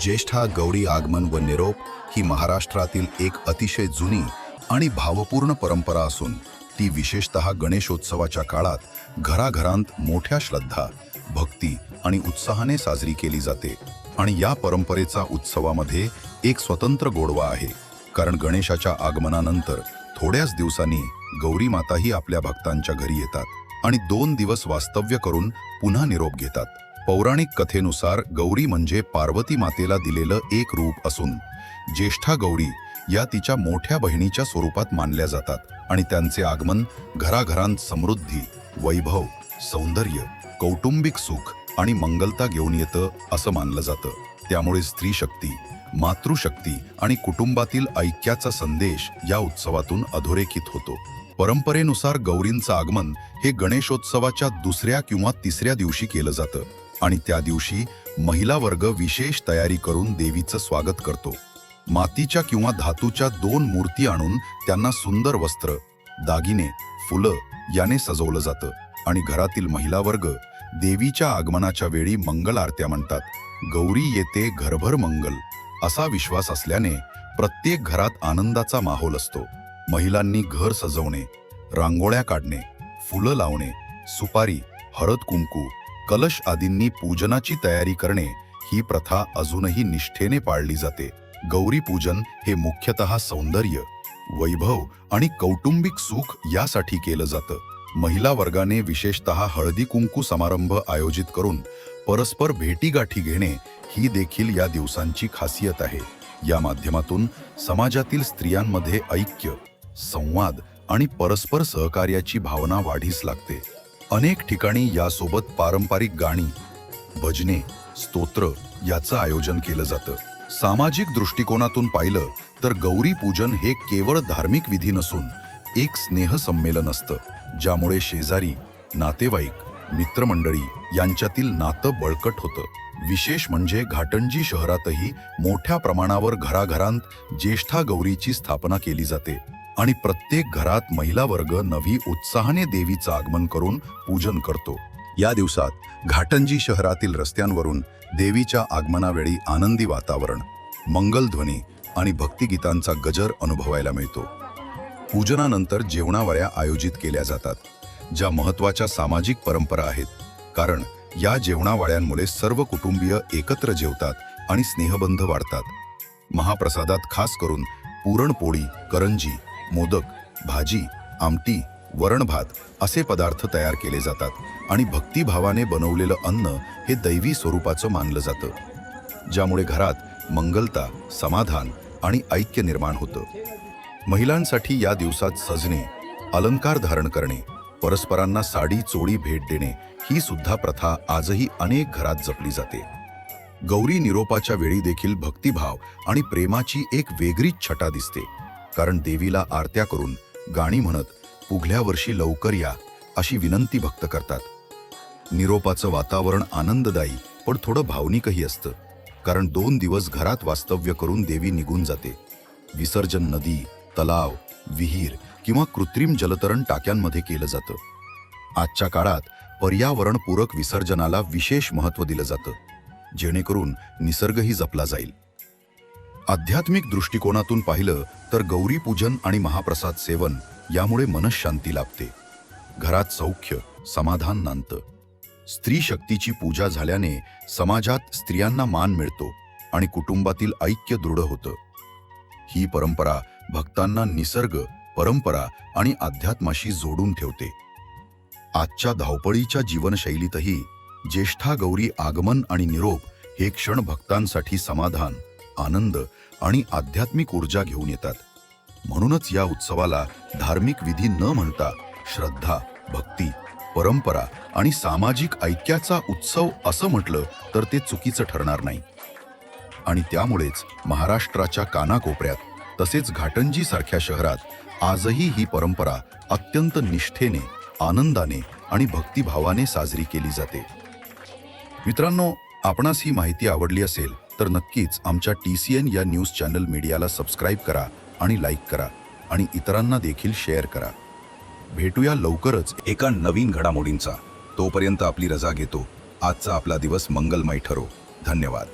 ज्येष्ठा गौरी आगमन व निरोप ही महाराष्ट्रातील एक अतिशय जुनी आणि भावपूर्ण परंपरा असून ती विशेषतः गणेशोत्सवाच्या काळात घराघरांत मोठ्या श्रद्धा भक्ती आणि उत्साहाने साजरी केली जाते आणि या परंपरेचा उत्सवामध्ये एक स्वतंत्र गोडवा आहे. कारण गणेशाच्या आगमनानंतर थोड्याच दिवसांनी गौरी माताही आपल्या भक्तांच्या घरी येतात आणि दोन दिवस वास्तव्य करून पुन्हा निरोप घेतात. पौराणिक कथेनुसार गौरी म्हणजे पार्वती मातेला दिलेलं एक रूप असून ज्येष्ठा गौरी या तिच्या मोठ्या बहिणीच्या स्वरूपात मानल्या जातात आणि त्यांचे आगमन घराघरांत समृद्धी वैभव सौंदर्य कौटुंबिक सुख आणि मंगलता घेऊन येतं असं मानलं जातं. त्यामुळे स्त्री शक्ती मातृशक्ती आणि कुटुंबातील ऐक्याचा संदेश या उत्सवातून अधोरेखित होतो. परंपरेनुसार गौरींचं आगमन हे गणेशोत्सवाच्या दुसऱ्या किंवा तिसऱ्या दिवशी केलं जातं. आणि त्या दिवशी महिला वर्ग विशेष तयारी करून देवीचं स्वागत करतो. मातीच्या किंवा धातूच्या दोन मूर्ती आणून त्यांना सुंदर वस्त्र दागिने फुलं याने सजवलं जातं आणि घरातील महिला वर्ग देवीच्या आगमनाच्या वेळी मंगल आरत्या म्हणतात. गौरी येते घरभर मंगल असा विश्वास असल्याने प्रत्येक घरात आनंदाचा माहोल असतो. महिलांनी घर सजवणे रांगोळ्या काढणे फुलं लावणे सुपारी हळद कुंकू कलश आदींनी पूजनाची तयारी करणे ही प्रथा अजूनही निष्ठेने पाळली जाते. गौरी पूजन हे मुख्यतः सौंदर्य वैभव आणि कौटुंबिक सुख यासाठी केलं जातं. महिला वर्गाने विशेषतः हळदी कुंकू समारंभ आयोजित करून परस्पर भेटीगाठी घेणे ही देखील या दिवसांची खासियत आहे. या माध्यमातून समाजातील स्त्रियांमध्ये ऐक्य संवाद आणि परस्पर सहकार्याची भावना वाढीस लागते. अनेक ठिकाणी यासोबत पारंपरिक गाणी भजने स्तोत्र याचं आयोजन केलं जातं. सामाजिक दृष्टिकोनातून पाहिलं तर गौरी पूजन हे केवळ धार्मिक विधी नसून एक स्नेह संमेलन असतं ज्यामुळे शेजारी नातेवाईक मित्रमंडळी यांच्यातील नातं बळकट होतं. विशेष म्हणजे घाटंजी शहरातही मोठ्या प्रमाणावर घराघरांत ज्येष्ठा गौरीची स्थापना केली जाते. आणि प्रत्येक घरात महिला वर्ग नवी उत्साहाने देवीचं आगमन करून पूजन करतो. या दिवसात घाटंजी शहरातील रस्त्यांवरून देवीच्या आगमनावेळी आनंदी वातावरण मंगलध्वनी आणि भक्तिगीतांचा गजर अनुभवायला मिळतो. पूजनानंतर जेवणावळ्या आयोजित केल्या जातात ज्या महत्त्वाच्या सामाजिक परंपरा आहेत. कारण या जेवणावाळ्यांमुळे सर्व कुटुंबीय एकत्र जेवतात आणि स्नेहबंध वाढतात. महाप्रसादात खास करून पुरणपोळी करंजी मोदक भाजी आमटी वरणभात असे पदार्थ तयार केले जातात आणि भक्तिभावाने बनवलेलं अन्न हे दैवी स्वरूपाचं मानलं जातं ज्यामुळे घरात मंगलता समाधान आणि ऐक्य निर्माण होतं. महिलांसाठी या दिवसात सजणे अलंकार धारण करणे परस्परांना साडी चोळी भेट देणे ही सुद्धा प्रथा आजही अनेक घरात जपली जाते. गौरी निरोपाच्या वेळी देखील भक्तिभाव आणि प्रेमाची एक वेगळीच छटा दिसते. कारण देवीला आरत्या करून गाणी म्हणत पुढल्या वर्षी लवकर या अशी विनंती भक्त करतात. निरोपाचं वातावरण आनंददायी पण थोडं भावनिकही असतं. कारण दोन दिवस घरात वास्तव्य करून देवी निघून जाते. विसर्जन नदी तलाव विहीर किंवा कृत्रिम जलतरण टाक्यांमध्ये केलं जातं. आजच्या काळात पर्यावरणपूरक विसर्जनाला विशेष महत्त्व दिलं जातं. जेणेकरून निसर्गही जपला जाईल. आध्यात्मिक दृष्टिकोनातून पाहिलं तर गौरी पूजन आणि महाप्रसाद सेवन यामुळे मनशांती लाभते. घरात सौख्य समाधान नांदतं. स्त्री शक्तीची पूजा झाल्याने समाजात स्त्रियांना मान मिळतो आणि कुटुंबातील ऐक्य दृढ होतं. ही परंपरा भक्तांना निसर्ग परंपरा आणि अध्यात्माशी जोडून ठेवते. आजच्या धावपळीच्या जीवनशैलीतही ज्येष्ठा गौरी आगमन आणि निरोप हे क्षण भक्तांसाठी समाधान आनंद आणि आध्यात्मिक ऊर्जा घेऊन येतात. म्हणूनच या उत्सवाला धार्मिक विधी न म्हणता श्रद्धा भक्ती परंपरा आणि सामाजिक ऐक्याचा उत्सव असं म्हटलं तर ते चुकीचं ठरणार नाही. आणि त्यामुळेच महाराष्ट्राच्या कानाकोपऱ्यात तसेच घाटंजी सारख्या शहरात आजही ही परंपरा अत्यंत निष्ठेने आनंदाने आणि भक्तिभावाने साजरी केली जाते. मित्रांनो आपणास ही माहिती आवडली असेल तर नक्कीच आमच्या टी सी एन या न्यूज चॅनल मीडियाला सबस्क्राईब करा आणि लाईक करा आणि इतरांना देखील शेअर करा. भेटूया लवकरच एका नवीन घडामोडींचा. तोपर्यंत आपली रजा घेतो. आजचा आपला दिवस मंगलमय ठरो. धन्यवाद.